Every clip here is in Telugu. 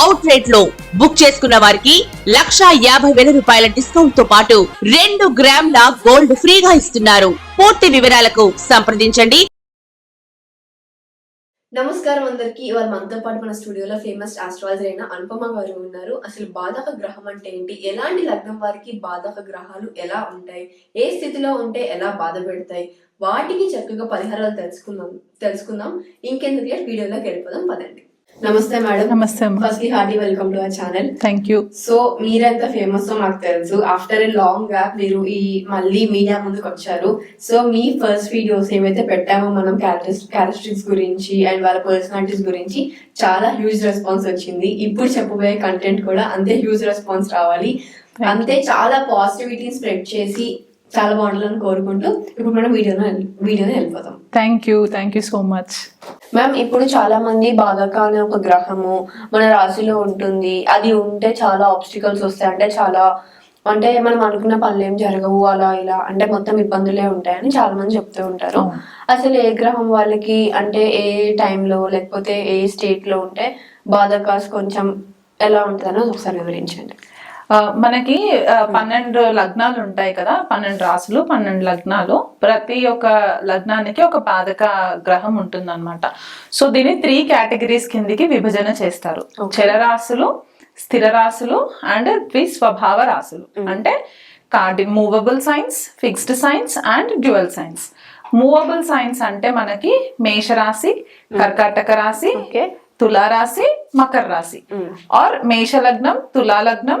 అవుట్లెట్లో బుక్ చేసుకున్న వారికి లక్షా యాభై వేల రూపాయల డిస్కౌంట్తో పాటు రెండు గ్రాముల గోల్డ్ ఫ్రీగా ఇస్తున్నారు. పూర్తి వివరాలకు సంప్రదించండి. నమస్కారం అందరికి. ఇవాళ మనతో పాటు మన స్టూడియోలో ఫేమస్ ఆస్ట్రాలజర్ అయిన అనుపమ గారు ఉన్నారు. అసలు బాధక గ్రహం అంటే ఏంటి? ఎలాంటి లగ్నం వారికి బాధక గ్రహాలు ఎలా ఉంటాయి? ఏ స్థితిలో ఉంటే ఎలా బాధ పెడతాయి? వాటికి చక్కగా పరిహారాలు తెలుసుకుందాం తెలుసుకుందాం. ఇంకెందుకు వీడియోలోకి వెళ్ళిపోదాం పదండి. నమస్తే మేడం. నమస్తే first hearty welcome to our channel. Thank you so మీరెంత ఫేమస్ నాకు తెలుసు. ఆఫ్టర్ ఏ లాంగ్ గ్యాప్ మీరు ఈ మళ్ళీ మీడియా ముందుకు వచ్చారు. సో మీ ఫస్ట్ వీడియోస్ ఏవైతే పెట్టామో మనం క్యారెక్టరిస్టిక్స్ గురించి అండ్ వాళ్ళ పర్సనాలిటీస్ గురించి చాలా హ్యూజ్ రెస్పాన్స్ వచ్చింది. ఇప్పుడు చెప్పబోయే కంటెంట్ కూడా అంతే హ్యూజ్ రెస్పాన్స్ రావాలి. అంతే చాలా పాజిటివిటీ స్ప్రెడ్ చేసి చాలా బాగుండాలని కోరుకుంటూ ఇప్పుడు మనం వీడియోలో వీడియోని వెళ్ళిపోతాం. Thank you thank you so much ma'am ఇప్పుడు చాలా మంది బాధక అనే ఒక గ్రహము మన రాశిలో ఉంటుంది. అది ఉంటే చాలా ఆబ్స్టికల్స్ వస్తాయి. అంటే చాలా అంటే మనం అనుకున్న పనులు ఏం జరగవు అలా ఇలా అంటే మొత్తం ఇబ్బందులే ఉంటాయని చాలా మంది చెప్తూ ఉంటారు. అసలు ఏ గ్రహం వాళ్ళకి అంటే ఏ టైంలో లేకపోతే ఏ స్టేట్లో ఉంటే బాధకాస్ కొంచెం ఎలా ఉంటుందని ఒకసారి వివరించండి. మనకి పన్నెండు లగ్నాలు ఉంటాయి కదా పన్నెండు రాసులు పన్నెండు లగ్నాలు. ప్రతి ఒక్క లగ్నానికి ఒక బాధక గ్రహం ఉంటుంది సో దీన్ని త్రీ కేటగిరీస్ కిందికి విభజన చేస్తారు. చరరాశులు స్థిర రాశులు అండ్ ద్విస్వభావ రాశులు అంటే Cardy movable signs fixed signs and dual signs. Movable signs అంటే మనకి మేషరాశి కర్కాటక రాశి తులారాశి మకర రాశి. ఆర్ మేష లగ్నం తులా లగ్నం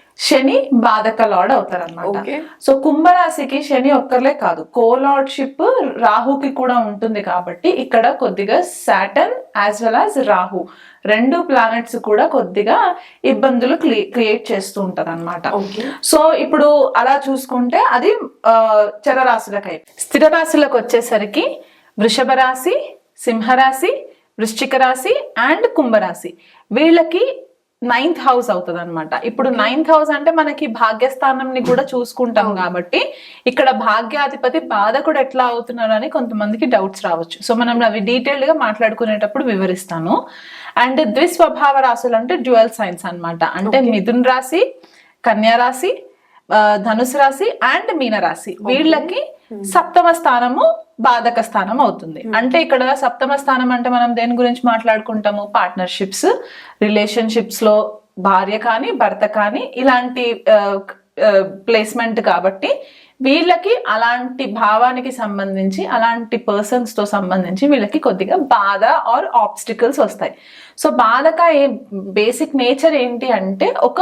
శని బాధక లార్డ్ అవుతారు అనమాట. సో కుంభరాశికి శని ఒక్కర్లే కాదు. కోలార్డ్షిప్ రాహుకి కూడా ఉంటుంది కాబట్టి ఇక్కడ కొద్దిగా Saturn as well as Rahu. రెండు ప్లానెట్స్ కూడా కొద్దిగా ఇబ్బందులు క్రియేట్ చేస్తూ ఉంటారు అనమాట సో ఇప్పుడు అలా చూసుకుంటే అది చరరాశులకై. స్థిర రాశులకు వచ్చేసరికి వృషభ రాశి సింహరాశి వృశ్చిక రాశి అండ్ కుంభరాశి. వీళ్ళకి నైన్త్ హౌస్ అవుతుంది అనమాట ఇప్పుడు నైన్త్ హౌస్ అంటే మనకి భాగ్యస్థానంని కూడా చూసుకుంటాం కాబట్టి ఇక్కడ భాగ్యాధిపతి బాధకుడు ఎట్లా అవుతున్నారు అని కొంతమందికి డౌట్స్ రావచ్చు. సో మనం అవి డీటెయిల్డ్గా మాట్లాడుకునేటప్పుడు వివరిస్తాను. అండ్ ద్విస్వభావ రాశులు అంటే డ్యువల్ సైన్స్ అన్నమాట. అంటే మిథున్ రాశి కన్యా రాశి ధనుసు రాశి అండ్ మీన రాశి. వీళ్ళకి సప్తమ స్థానము బాధక స్థానం అవుతుంది. అంటే ఇక్కడ సప్తమ స్థానం అంటే మనం దేని గురించి మాట్లాడుకుంటాము? పార్ట్నర్షిప్స్ రిలేషన్షిప్స్లో భార్య కానీ భర్త కానీ ఇలాంటి ప్లేస్మెంట్ కాబట్టి వీళ్ళకి అలాంటి భావానికి సంబంధించి అలాంటి పర్సన్స్తో సంబంధించి వీళ్ళకి కొద్దిగా బాధ ఆర్ ఆబ్స్టికల్స్ వస్తాయి. సో బాధక ఏ బేసిక్ నేచర్ ఏంటి అంటే ఒక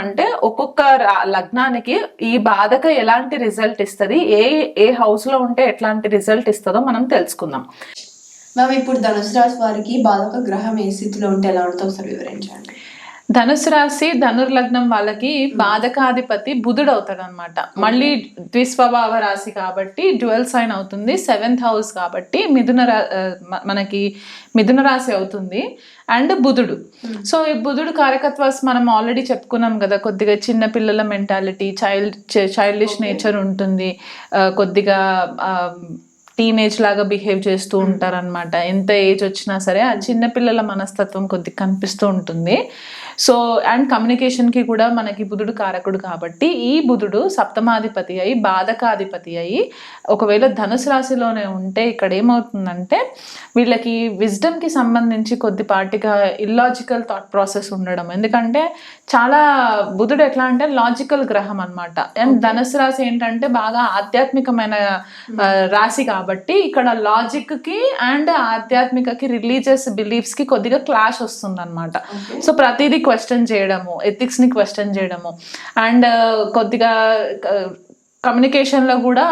అంటే ఒక్కొక్క లగ్నానికి ఈ బాధక ఎలాంటి రిజల్ట్ ఇస్తుంది? ఏ ఏ హౌస్లో ఉంటే ఎట్లాంటి రిజల్ట్ ఇస్తుందో మనం తెలుసుకుందాం. మ్యామ్ ఇప్పుడు ధనుసు రాశి వారికి బాధక గ్రహం ఏ స్థితిలో ఉంటే ఎలా ఉంటుందో ఒకసారి వివరించండి. ధనుసు రాశి ధనుర్లగ్నం వాళ్ళకి బాధకాధిపతి బుధుడు అవుతాడు అనమాట మళ్ళీ ద్విస్వభావ రాశి కాబట్టి డ్యువల్ సైన్ అవుతుంది సెవెంత్ హౌస్ కాబట్టి మిథున మనకి మిథున రాశి అవుతుంది అండ్ బుధుడు. సో ఈ బుధుడు కారకత్వాస్ మనం ఆల్రెడీ చెప్పుకున్నాం కదా కొద్దిగా చిన్న పిల్లల మెంటాలిటీ చైల్డ్ చైల్డిష్ నేచర్ ఉంటుంది. కొద్దిగా టీనేజ్ లాగా బిహేవ్ చేస్తూ ఉంటారనమాట ఎంత ఏజ్ వచ్చినా సరే ఆ చిన్న పిల్లల మనస్తత్వం కొద్దిగా కనిపిస్తూ ఉంటుంది. సో అండ్ కమ్యూనికేషన్కి కూడా మనకి బుధుడు కారకుడు కాబట్టి ఈ బుధుడు సప్తమాధిపతి అయి బాధకాధిపతి అయి ఒకవేళ ధనుసు రాశిలోనే ఉంటే ఇక్కడ ఏమవుతుందంటే వీళ్ళకి విజ్డమ్కి సంబంధించి కొద్దిపాటిగా ఇల్లాజికల్ థాట్ ప్రాసెస్ ఉండడం. ఎందుకంటే చాలా బుధుడు ఎట్లా అంటే లాజికల్ గ్రహం అన్నమాట. అండ్ ధనుసు రాశి ఏంటంటే బాగా ఆధ్యాత్మికమైన ఆ, రాశి కాబట్టి ఇక్కడ లాజిక్కి అండ్ ఆధ్యాత్మికకి రిలీజియస్ బిలీఫ్స్కి కొద్దిగా క్లాష్ వస్తుంది అనమాట సో ప్రతిదీ క్వశ్చన్ చేయడము ఎథిక్స్ని క్వశ్చన్ చేయడము. అండ్ కొద్దిగా కమ్యూనికేషన్లో కూడా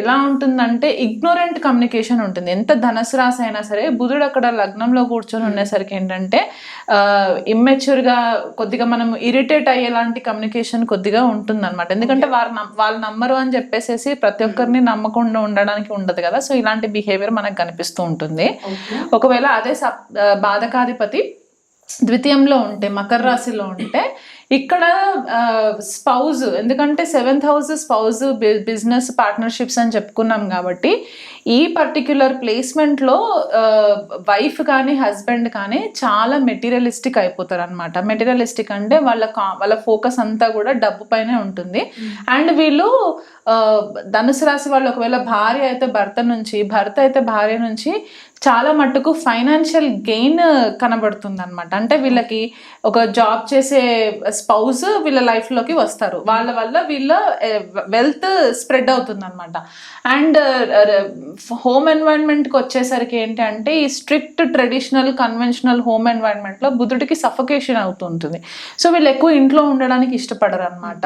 ఎలా ఉంటుందంటే ఇగ్నోరెంట్ కమ్యూనికేషన్ ఉంటుంది. ఎంత ధనసు రాశి అయినా సరే బుధుడు అక్కడ లగ్నంలో కూర్చొని ఉండేసరికి ఏంటంటే ఇమ్మెచ్యూర్గా కొద్దిగా మనం ఇరిటేట్ అయ్యేలాంటి కమ్యూనికేషన్ కొద్దిగా ఉంటుంది అనమాట ఎందుకంటే వారు వాళ్ళు నమ్మరు అని చెప్పేసేసి ప్రతి ఒక్కరిని నమ్మకుండా ఉండడానికి ఉండదు కదా. సో ఇలాంటి బిహేవియర్ మనకు కనిపిస్తూ ఉంటుంది. ఒకవేళ అదే బాధకాధిపతి ద్వితీయంలో ఉంటే మకర రాశిలో ఉంటే ఇక్కడ స్పౌజ్ ఎందుకంటే seventh house spouse business partnerships అని చెప్పుకున్నాం కాబట్టి ఈ పర్టిక్యులర్ ప్లేస్మెంట్లో వైఫ్ కానీ హస్బెండ్ కానీ చాలా మెటీరియలిస్టిక్ అయిపోతారు అనమాట మెటీరియలిస్టిక్ అంటే వాళ్ళ కా- వాళ్ళ ఫోకస్ అంతా కూడా డబ్బు పైనే ఉంటుంది. అండ్ వీళ్ళు ధనుసు రాశి వాళ్ళు ఒకవేళ భార్య అయితే భర్త నుంచి భర్త అయితే భార్య నుంచి చాలా మట్టుకు ఫైనాన్షియల్ గెయిన్ uh, కనబడుతుంది అనమాట అంటే వీళ్ళకి ఒక జాబ్ చేసే స్పౌస్ వీళ్ళ లైఫ్లోకి వస్తారు. వాళ్ళ వల్ల వీళ్ళ వెల్త్ స్ప్రెడ్ అవుతుంది అనమాట అండ్ హోమ్ ఎన్వైరన్మెంట్కి వచ్చేసరికి ఏంటి అంటే ఈ స్ట్రిక్ట్ ట్రెడిషనల్ కన్వెన్షనల్ హోమ్ ఎన్వైరన్మెంట్లో బుధుడికి సఫకేషన్ అవుతుంటుంది. సో వీళ్ళు ఎక్కువ ఇంట్లో ఉండడానికి ఇష్టపడరు అనమాట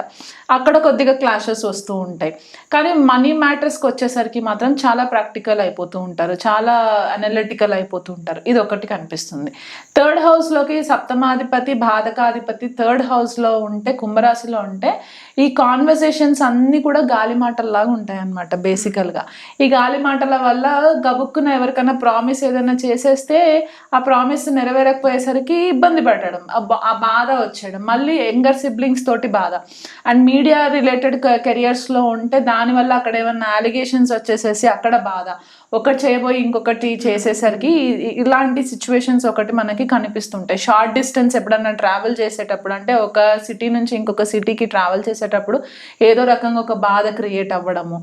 అక్కడ కొద్దిగా క్లాషెస్ వస్తూ ఉంటాయి. కానీ మనీ మ్యాటర్స్కి వచ్చేసరికి మాత్రం చాలా ప్రాక్టికల్ అయిపోతూ ఉంటారు. చాలా అనలిటికల్ అయిపోతూ ఉంటారు ఇది ఒకటి కనిపిస్తుంది. థర్డ్ హౌస్లోకి సప్తమాధిపతి బాధకాధిపతి థర్డ్ హౌస్లో ఉంటే కుంభరాశిలో ఉంటే ఈ కాన్వర్సేషన్స్ అన్నీ కూడా గాలి మాటల్లాగా ఉంటాయి అన్నమాట బేసికల్గా ఈ గాలి మాటల వల్ల గబుక్కున ఎవరికైనా ప్రామిస్ ఏదైనా చేసేస్తే ఆ ప్రామిస్ నెరవేరకపోయేసరికి ఇబ్బంది పడడం ఆ బా- ఆ బాధ వచ్చేయడం మళ్ళీ యంగర్ సిబ్లింగ్స్ తోటి బాధ. అండ్ మీడియా రిలేటెడ్ కెరియర్స్లో ఉంటే దానివల్ల అక్కడ ఏమన్నా అలిగేషన్స్ వచ్చేసేసి అక్కడ బాధ. ఒకటి చేయబోయి ఇంకొకటి చేసేసరికి ఇలాంటి సిచ్యువేషన్స్ ఒకటి మనకి కనిపిస్తుంటాయి. షార్ట్ డిస్టెన్స్ ఎప్పుడన్నా ట్రావెల్ చేసేటప్పుడు అంటే ఒక సిటీ నుంచి ఇంకొక సిటీకి ట్రావెల్ చేసేటప్పుడు ఏదో రకంగా ఒక బాధ క్రియేట్ అవ్వడము.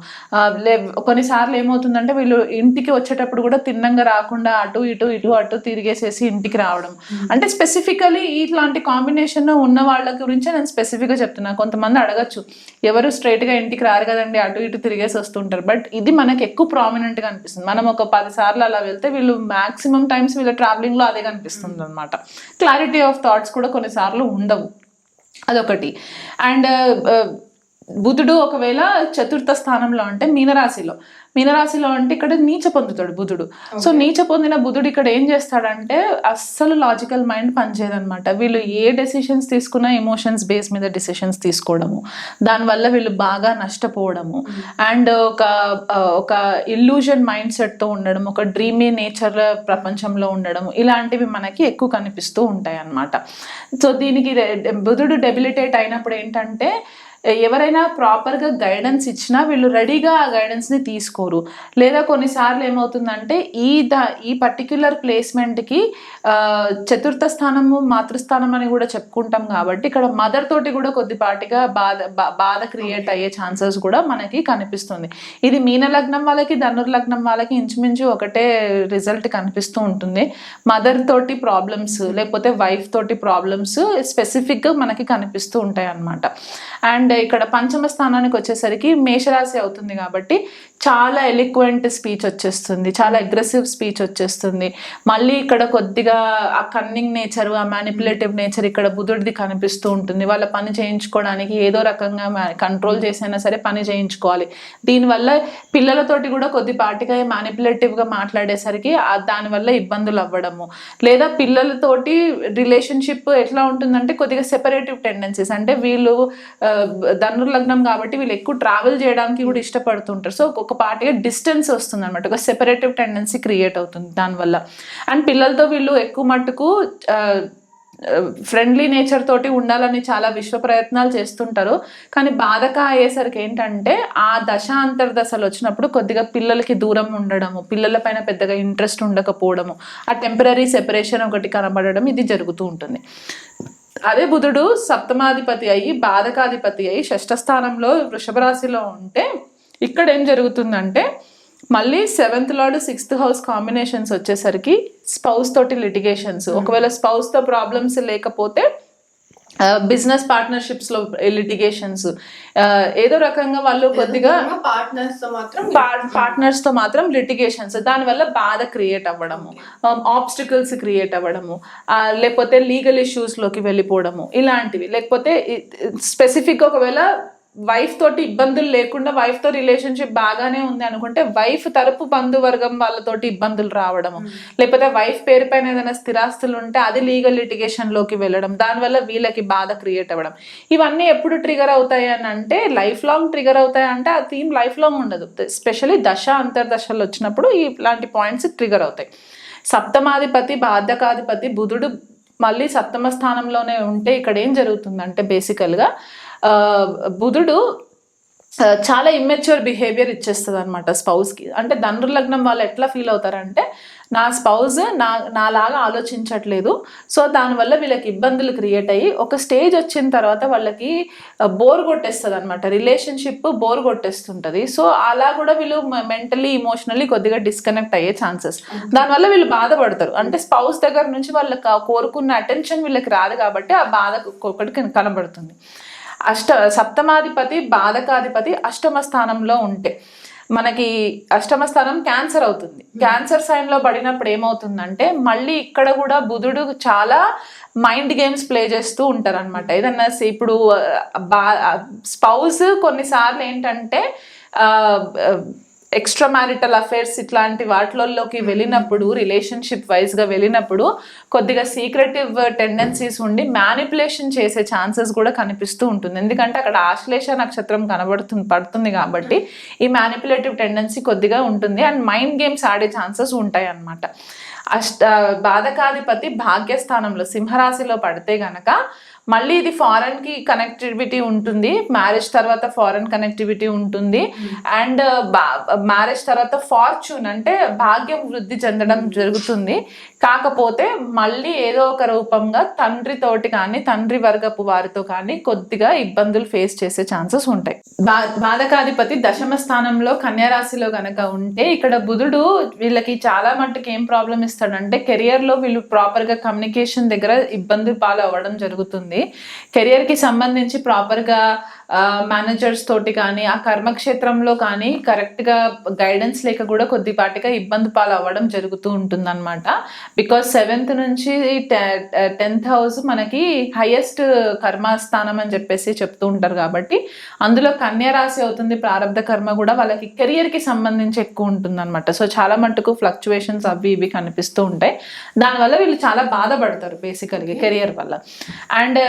లే కొన్నిసార్లు ఏమవుతుందంటే వీళ్ళు ఇంటికి వచ్చేటప్పుడు కూడా తిన్నంగా రాకుండా అటు ఇటు ఇటు అటు తిరిగేసేసి ఇంటికి రావడం. అంటే స్పెసిఫికలీ ఇట్లాంటి కాంబినేషన్ ఉన్న వాళ్ళ గురించి నేను స్పెసిఫిక్గా చెప్తున్నా. కొంతమంది అడగచ్చు ఎవరు straight గా ఇంటికి రారు కదండి అటు ఇటు తిరిగేసి వస్తుంటారు. బట్ ఇది మనకి ఎక్కువ ప్రామినెంట్గా కనిపిస్తుంది. మనం ఒక పది సార్లు అలా వెళ్తే వీళ్ళు మాక్సిమం టైమ్స్ వీళ్ళ ట్రావెలింగ్లో అదే కనిపిస్తుంది అనమాట క్లారిటీ ఆఫ్ థాట్స్ కూడా కొన్నిసార్లు ఉండవు. అదొకటి. అండ్ బుధుడు ఒకవేళ చతుర్థ స్థానంలో అంటే మీనరాశిలో. మీనరాశిలో అంటే ఇక్కడ నీచ పొందుతాడు బుధుడు. సో నీచ పొందిన బుధుడు ఇక్కడ ఏం చేస్తాడంటే అస్సలు లాజికల్ మైండ్ పనిచేయదనమాట వీళ్ళు ఏ డెసిషన్స్ తీసుకున్నా ఎమోషన్స్ బేస్ మీద డెసిషన్స్ తీసుకోవడము. దానివల్ల వీళ్ళు బాగా నష్టపోవడము. అండ్ ఒక ఆ, ఒక ఇల్యూజన్ మైండ్ సెట్తో ఉండడం ఒక డ్రీమీ నేచర్ ప్రపంచంలో ఉండడం ఇలాంటివి మనకి ఎక్కువ కనిపిస్తూ ఉంటాయి అన్నమాట సో దీనికి బుధుడు డెబిలిటేట్ అయినప్పుడు ఏంటంటే ఎవరైనా ప్రాపర్గా గైడెన్స్ ఇచ్చినా వీళ్ళు రెడీగా ఆ గైడెన్స్ని తీసుకోరు. లేదా కొన్నిసార్లు ఏమవుతుందంటే ఈ ద ఈ పర్టిక్యులర్ ప్లేస్మెంట్కి చతుర్థ స్థానము మాతృస్థానం అని కూడా చెప్పుకుంటాం కాబట్టి ఇక్కడ మదర్ తోటి కూడా కొద్దిపాటిగా బాధ బా- బాధ క్రియేట్ అయ్యే ఛాన్సెస్ కూడా మనకి కనిపిస్తుంది. ఇది మీన లగ్నం వాళ్ళకి ధనుర్లగ్నం వాళ్ళకి ఇంచుమించు ఒకటే రిజల్ట్ కనిపిస్తూ ఉంటుంది. మదర్ తోటి ప్రాబ్లమ్స్ లేకపోతే వైఫ్ తోటి ప్రాబ్లమ్స్ స్పెసిఫిక్గా మనకి కనిపిస్తూ ఉంటాయి అన్నమాట అండ్ ఇక్కడ పంచమ స్థానానికి వచ్చేసరికి మేషరాశి అవుతుంది కాబట్టి చాలా ఎలిక్వెంట్ స్పీచ్ వచ్చేస్తుంది చాలా అగ్రెసివ్ స్పీచ్ వచ్చేస్తుంది. మళ్ళీ ఇక్కడ కొద్దిగా ఆ కన్నింగ్ నేచర్ ఆ మ్యానిపులేటివ్ నేచర్ ఇక్కడ బుధుడిది కనిపిస్తూ ఉంటుంది. వాళ్ళ పని చేయించుకోవడానికి ఏదో రకంగా కంట్రోల్ చేసైనా సరే పని చేయించుకోవాలి. దీనివల్ల పిల్లలతోటి కూడా కొద్దిపాటిగా మ్యానిపులేటివ్గా మాట్లాడేసరికి దానివల్ల ఇబ్బందులు అవ్వడము. లేదా పిల్లలతోటి రిలేషన్షిప్ ఎట్లా ఉంటుందంటే కొద్దిగా సెపరేటివ్ టెండెన్సీస్ అంటే వీళ్ళు ధనుర్లగ్నం కాబట్టి వీళ్ళు ఎక్కువ ట్రావెల్ చేయడానికి కూడా ఇష్టపడుతుంటారు. సో ఒక పాటిగా డిస్టెన్స్ వస్తుంది అనమాట ఒక సెపరేటివ్ టెండెన్సీ క్రియేట్ అవుతుంది దానివల్ల. అండ్ పిల్లలతో వీళ్ళు ఎక్కువ మట్టుకు ఫ్రెండ్లీ నేచర్ తోటి ఉండాలని చాలా విశ్వ ప్రయత్నాలు చేస్తుంటారు. కానీ బాధక అయ్యేసరికి ఏంటంటే ఆ దశ అంతర్దశలు వచ్చినప్పుడు కొద్దిగా పిల్లలకి దూరం ఉండడము పిల్లల పైన పెద్దగా ఇంట్రెస్ట్ ఉండకపోవడము ఆ టెంపరీ సెపరేషన్ ఒకటి కనబడడం ఇది జరుగుతూ ఉంటుంది. అదే బుధుడు సప్తమాధిపతి అయ్యి బాధకాధిపతి అయ్యి షష్ఠ స్థానంలో వృషభ రాశిలో ఉంటే ఇక్కడ ఏం జరుగుతుందంటే మళ్ళీ seventh lord sixth house combinations వచ్చేసరికి స్పౌస్ తోటి లిటిగేషన్స్. ఒకవేళ స్పౌస్తో ప్రాబ్లమ్స్ లేకపోతే బిజినెస్ పార్ట్నర్షిప్స్లో లిటిగేషన్స్ ఏదో రకంగా వాళ్ళు కొద్దిగా పార్ట్నర్స్తో మాత్రం పార్ట్నర్స్తో మాత్రం లిటిగేషన్స్. దానివల్ల బాధ క్రియేట్ అవ్వడము. ఆబ్స్టికల్స్ క్రియేట్ అవ్వడము. ఆ, లేకపోతే లీగల్ ఇష్యూస్లోకి వెళ్ళిపోవడము. ఇలాంటివి. లేకపోతే స్పెసిఫిక్ ఒకవేళ వైఫ్ తోటి ఇబ్బందులు లేకుండా వైఫ్తో రిలేషన్షిప్ బాగానే ఉంది అనుకుంటే వైఫ్ తరపు బంధువర్గం వాళ్ళతోటి ఇబ్బందులు రావడము. లేకపోతే వైఫ్ పేరు పైన ఏదైనా స్థిరాస్తులు ఉంటే అది లీగల్ లిటిగేషన్లోకి వెళ్ళడం దానివల్ల వీళ్ళకి బాధ క్రియేట్ అవ్వడం. ఇవన్నీ ఎప్పుడు ట్రిగర్ అవుతాయి అని అంటే లైఫ్ లాంగ్ ట్రిగర్ అవుతాయి అంటే ఆ థీమ్ లైఫ్ లాంగ్ ఉండదు. స్పెషల్లీ దశ అంతర్దశలు వచ్చినప్పుడు ఇలాంటి పాయింట్స్ ట్రిగర్ అవుతాయి. సప్తమాధిపతి బాధకాధిపతి బుధుడు మళ్ళీ సప్తమ స్థానంలోనే ఉంటే ఇక్కడ ఏం జరుగుతుందంటే బేసికల్గా బుధుడు చాలా ఇమ్మెచ్యూర్ బిహేవియర్ ఇచ్చేస్తుంది అనమాట స్పౌస్కి. అంటే లగ్నం వాళ్ళు ఎట్లా ఫీల్ అవుతారంటే నా స్పౌజ్ నా నాలాగా ఆలోచించట్లేదు. సో దానివల్ల వీళ్ళకి ఇబ్బందులు క్రియేట్ అయ్యి ఒక స్టేజ్ వచ్చిన తర్వాత వాళ్ళకి బోర్ కొట్టేస్తుంది అనమాట రిలేషన్షిప్ బోర్ కొట్టేస్తుంటుంది. సో అలా కూడా వీళ్ళు మెంటలీ ఇమోషనల్లీ కొద్దిగా డిస్కనెక్ట్ అయ్యే ఛాన్సెస్ దానివల్ల వీళ్ళు బాధపడతారు. అంటే స్పౌస్ దగ్గర నుంచి వాళ్ళకి కోరుకున్న అటెన్షన్ వీళ్ళకి రాదు కాబట్టి ఆ బాధ ఒకటి కనబడుతుంది. అష్ట సప్తమాధిపతి బాధకాధిపతి అష్టమ స్థానంలో ఉంటే మనకి అష్టమ స్థానం క్యాన్సర్ అవుతుంది. క్యాన్సర్ సైన్లో పడినప్పుడు ఏమవుతుందంటే మళ్ళీ ఇక్కడ కూడా బుధుడు చాలా మైండ్ గేమ్స్ ప్లే చేస్తూ ఉంటారు అనమాట ఏదన్నా ఇప్పుడు బా స్పౌస్ కొన్నిసార్లు ఏంటంటే ఎక్స్ట్రా మ్యారిటల్ అఫైర్స్ ఇట్లాంటి వాటిలోకి వెళ్ళినప్పుడు రిలేషన్షిప్ వైజ్గా వెళ్ళినప్పుడు కొద్దిగా సీక్రెటివ్ టెండెన్సీస్ ఉండి మ్యానిపులేషన్ చేసే ఛాన్సెస్ కూడా కనిపిస్తూ ఉంటుంది. ఎందుకంటే అక్కడ ఆశ్లేష నక్షత్రం కనబడుతుంది పడుతుంది కాబట్టి ఈ మ్యానిపులేటివ్ టెండెన్సీ కొద్దిగా ఉంటుంది అండ్ మైండ్ గేమ్స్ ఆడే ఛాన్సెస్ ఉంటాయి అన్నమాట. అష్ట బాధకాధిపతి భాగ్యస్థానంలో సింహరాశిలో పడితే గనక మళ్ళీ ఇది ఫారెన్కి కనెక్టివిటీ ఉంటుంది మ్యారేజ్ తర్వాత ఫారెన్ కనెక్టివిటీ ఉంటుంది. అండ్ మ్యారేజ్ తర్వాత ఫార్చ్యూన్ అంటే భాగ్యం వృద్ధి చెందడం జరుగుతుంది. కాకపోతే మళ్ళీ ఏదో ఒక రూపంగా తండ్రి తోటి కానీ తండ్రి వర్గపు వారితో కానీ కొద్దిగా ఇబ్బందులు ఫేస్ చేసే ఛాన్సెస్ ఉంటాయి. బా- బాధకాధిపతి దశమ స్థానంలో కన్యా రాశిలో గనక ఉంటే ఇక్కడ బుధుడు వీళ్ళకి చాలా మట్టుకు ఏం ప్రాబ్లం ఇస్తాడంటే కెరియర్లో వీళ్ళు ప్రాపర్గా కమ్యూనికేషన్ దగ్గర ఇబ్బంది పాలు అవ్వడం జరుగుతుంది. కెరియర్కి సంబంధించి ప్రాపర్గా మేనేజర్స్ తోటి కానీ ఆ కర్మక్షేత్రంలో కానీ కరెక్ట్గా గైడెన్స్ లేక కూడా కొద్దిపాటిగా ఇబ్బంది పాలు అవ్వడం జరుగుతూ ఉంటుంది అనమాట బికాస్ సెవెంత్ నుంచి టెన్త్ హౌస్ మనకి హైయెస్ట్ కర్మస్థానం అని చెప్పేసి చెప్తూ ఉంటారు కాబట్టి అందులో కన్యా రాశి అవుతుంది ప్రారంభ కర్మ కూడా వాళ్ళకి కెరియర్కి సంబంధించి ఎక్కువ ఉంటుందన్నమాట. సో చాలా మటుకు ఫ్లక్చువేషన్స్ అవి ఇవి కనిపిస్తూ ఉంటాయి. దానివల్ల వీళ్ళు చాలా బాధపడతారు బేసికల్గా కెరియర్ వల్ల. అండ్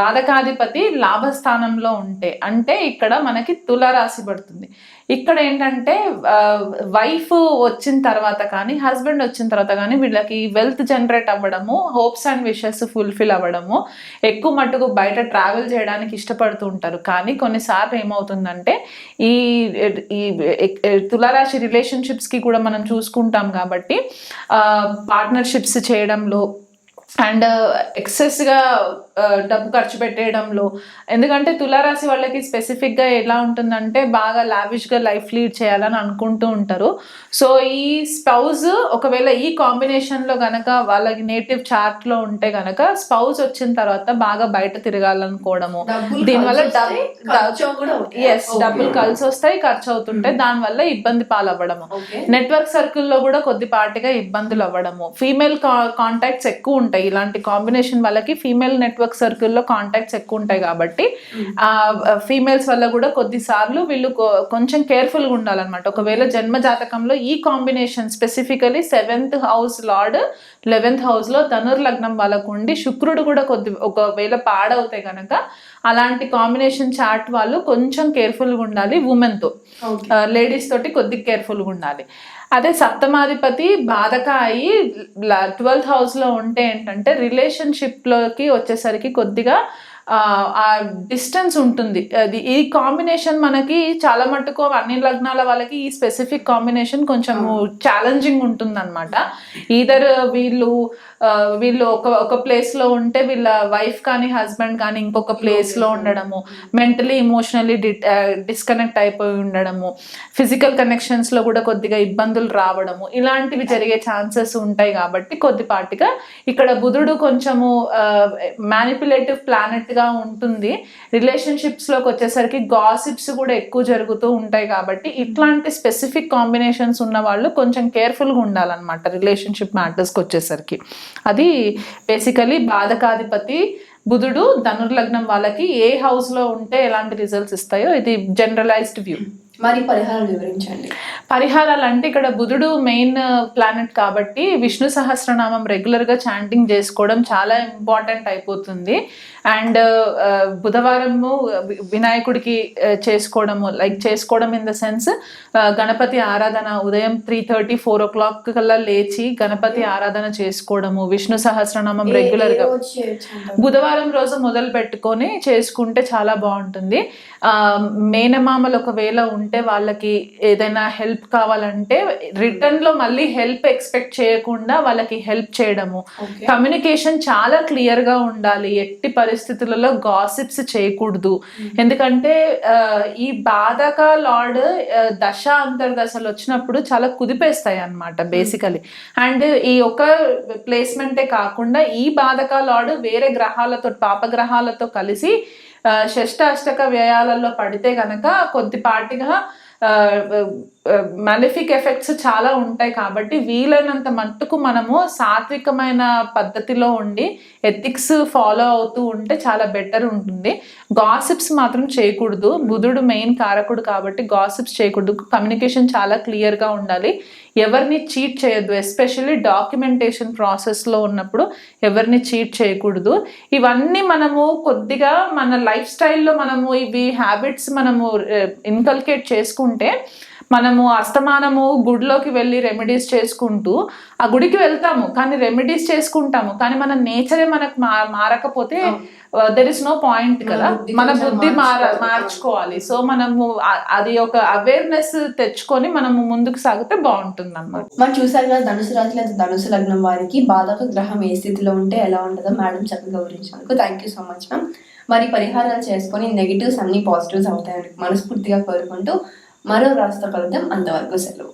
బాధకాధిపతి లాభస్థానంలో ఉంటే అంటే ఇక్కడ మనకి తుల రాశి పడుతుంది. ఇక్కడ ఏంటంటే వైఫ్ వచ్చిన తర్వాత కానీ హస్బెండ్ వచ్చిన తర్వాత కానీ వీళ్ళకి వెల్త్ జనరేట్ అవ్వడము హోప్స్ అండ్ విషెస్ ఫుల్ఫిల్ అవ్వడము ఎక్కువ మటుకు బయట ట్రావెల్ చేయడానికి ఇష్టపడుతూ ఉంటారు. కానీ కొన్నిసార్లు ఏమవుతుందంటే ఈ ఈ తులారాశి రిలేషన్షిప్స్కి కూడా మనం చూసుకుంటాం కాబట్టి పార్ట్నర్షిప్స్ చేయడంలో అండ్ ఎక్సెస్గా డబ్బు ఖర్చు పెట్టేయడంలో. ఎందుకంటే తులారాశి వాళ్ళకి స్పెసిఫిక్గా ఎలా ఉంటుందంటే బాగా లావిష్గా లైఫ్ లీడ్ చేయాలని అనుకుంటూ ఉంటారు. సో ఈ స్పౌజ్ ఒకవేళ ఈ కాంబినేషన్లో గనక వాళ్ళకి నేటివ్ చార్ట్లో ఉంటే గనక స్పౌజ్ వచ్చిన తర్వాత బాగా బయట తిరగాలనుకోవడము. దీనివల్ల. ఎస్. డబ్బులు కలిసి వస్తాయి ఖర్చు అవుతుంటాయి. దానివల్ల ఇబ్బంది పాలవ్వడము. నెట్వర్క్ సర్కిల్లో కూడా కొద్దిపాటిగా ఇబ్బందులు అవ్వడము ఫీమేల్ కాంటాక్ట్స్ ఎక్కువ ఉంటాయి. ఇలాంటి కాంబినేషన్ వాళ్ళకి ఫీమేల్ నెట్వర్క్ సర్కిల్లో కాంటాక్ట్స్ ఎక్కువ ఉంటాయి కాబట్టి ఫీమేల్స్ వల్ల కూడా కొద్దిసార్లు వీళ్ళు కొంచెం కేర్ఫుల్గా ఉండాలన్నమాట. ఒకవేళ జన్మ జాతకంలో ఈ combination specifically seventh house lord eleventh హౌస్లో ధనుర్ లగ్నం వాళ్ళకు ఉండి శుక్రుడు కూడా కొద్ది ఒకవేళ పాడవుతే గనక అలాంటి కాంబినేషన్ చార్ట్ వాళ్ళు కొంచెం కేర్ఫుల్గా ఉండాలి ఉమెన్తో ఓకే లేడీస్ తోటి కొద్దిగా కేర్ఫుల్గా ఉండాలి. అదే సప్తమాధిపతి బాధక అయి ట్వెల్త్ హౌస్లో ఉంటే ఏంటంటే రిలేషన్షిప్లోకి వచ్చేసరికి కొద్దిగా ఆ, డిస్టెన్స్ ఉంటుంది. అది ఈ కాంబినేషన్ మనకి చాలా మటుకు అన్ని లగ్నాల వాళ్ళకి ఈ స్పెసిఫిక్ కాంబినేషన్ కొంచెము ఛాలెంజింగ్ ఉంటుంది అనమాట ఈధర్ వీళ్ళు వీళ్ళు ఒక ఒక ప్లేస్లో ఉంటే వీళ్ళ వైఫ్ కానీ హస్బెండ్ కానీ ఇంకొక ప్లేస్లో ఉండడము. మెంటలీ ఇమోషనలీ డిస్కనెక్ట్ అయిపోయి ఉండడము. ఫిజికల్ కనెక్షన్స్లో కూడా కొద్దిగా ఇబ్బందులు రావడము. ఇలాంటివి జరిగే ఛాన్సెస్ ఉంటాయి కాబట్టి కొద్దిపాటిగా ఇక్కడ బుధుడు కొంచెము మ్యానిపులేటివ్ ప్లానెట్గా ఉంటుంది. రిలేషన్షిప్స్లోకి వచ్చేసరికి గాసిప్స్ కూడా ఎక్కువ జరుగుతూ ఉంటాయి కాబట్టి ఇట్లాంటి స్పెసిఫిక్ కాంబినేషన్స్ ఉన్న వాళ్ళు కొంచెం కేర్ఫుల్గా ఉండాలన్నమాట రిలేషన్షిప్ మ్యాటర్స్కి వచ్చేసరికి. అది బేసికలీ బాధకాధిపతి బుధుడు ధనుర్లగ్నం వాళ్ళకి ఏ హౌస్లో ఉంటే ఎలాంటి రిజల్ట్స్ ఇస్తాయో ఇది జనరలైజ్డ్ వ్యూ మరి పరిహారాలు వివరించండి. పరిహారాలు అంటే ఇక్కడ బుధుడు మెయిన్ ప్లానెట్ కాబట్టి విష్ణు సహస్రనామం రెగ్యులర్గా చాంటింగ్ చేసుకోవడం చాలా ఇంపార్టెంట్ అయిపోతుంది. అండ్ బుధవారము వినాయకుడికి చేసుకోవడము లైక్ చేసుకోవడం ఇన్ ద సెన్స్ గణపతి ఆరాధన ఉదయం three thirty four o'clock కల్లా లేచి గణపతి ఆరాధన చేసుకోవడము విష్ణు సహస్రనామం రెగ్యులర్గా. బుధవారం రోజు మొదలు పెట్టుకొని చేసుకుంటే చాలా బాగుంటుంది. మేనమామలు ఒకవేళ ఉంటే వాళ్ళకి ఏదైనా హెల్ప్ కావాలంటే రిటర్న్లో మళ్ళీ హెల్ప్ ఎక్స్పెక్ట్ చేయకుండా వాళ్ళకి హెల్ప్ చేయడము. కమ్యూనికేషన్ చాలా క్లియర్గా ఉండాలి. ఎట్టి పరిస్థితులలో గాసిప్స్ చేయకూడదు. ఎందుకంటే ఈ బాధక లార్డ్ దశ అంతర్దశలు వచ్చినప్పుడు చాలా కుదిపేస్తాయి అన్నమాట బేసికలీ అండ్ ఈ ఒక ప్లేస్మెంటే కాకుండా ఈ బాధక లార్డ్ వేరే గ్రహాలతో పాపగ్రహాలతో కలిసి ఆ, షష్ట అష్టక వ్యయాలలో పడితే గనక కొద్దిపాటిగా మెలిఫిక్ ఎఫెక్ట్స్ చాలా ఉంటాయి కాబట్టి వీలైనంత మట్టుకు మనము సాత్వికమైన పద్ధతిలో ఉండి ఎథిక్స్ ఫాలో అవుతూ ఉంటే చాలా బెటర్ ఉంటుంది. గాసిప్స్ మాత్రం చేయకూడదు. బుధుడు మెయిన్ కారకుడు కాబట్టి గాసిప్స్ చేయకూడదు. కమ్యూనికేషన్ చాలా క్లియర్గా ఉండాలి. ఎవరిని చీట్ చేయొద్దు. ఎస్పెషల్లీ డాక్యుమెంటేషన్ ప్రాసెస్లో ఉన్నప్పుడు ఎవరిని చీట్ చేయకూడదు. ఇవన్నీ మనము కొద్దిగా మన లైఫ్ స్టైల్లో మనము ఇవి హ్యాబిట్స్ మనము ఇన్కల్కేట్ చేసుకుంటే మనము అస్తమానము గుడిలోకి వెళ్ళి రెమెడీస్ చేసుకుంటూ ఆ గుడికి వెళ్తాము కానీ రెమెడీస్ చేసుకుంటాము. కానీ మన నేచరే మనకు మారకపోతే దెర్ ఇస్ నో పాయింట్ కదా. మన బుద్ధి మార మార్చుకోవాలి. సో మనము అది ఒక అవేర్నెస్ తెచ్చుకొని మనము ముందుకు సాగితే బాగుంటుంది అన్నమాట మనం చూసారు కదా ధనుసు రాశి లేదా ధనుసు లగ్నం వారికి బాధక గ్రహం ఏ స్థితిలో ఉంటే ఎలా ఉంటుందో మేడం చక్కగా వివరించినందుకు thank you so much ma'am మరి పరిహారాలు చేసుకొని నెగిటివ్స్ అన్ని పాజిటివ్స్ అవుతాయని మనస్ఫూర్తిగా కోరుకుంటూ మరో రాష్ట్ర కలుద్దాం అంతవరకు సెలవు.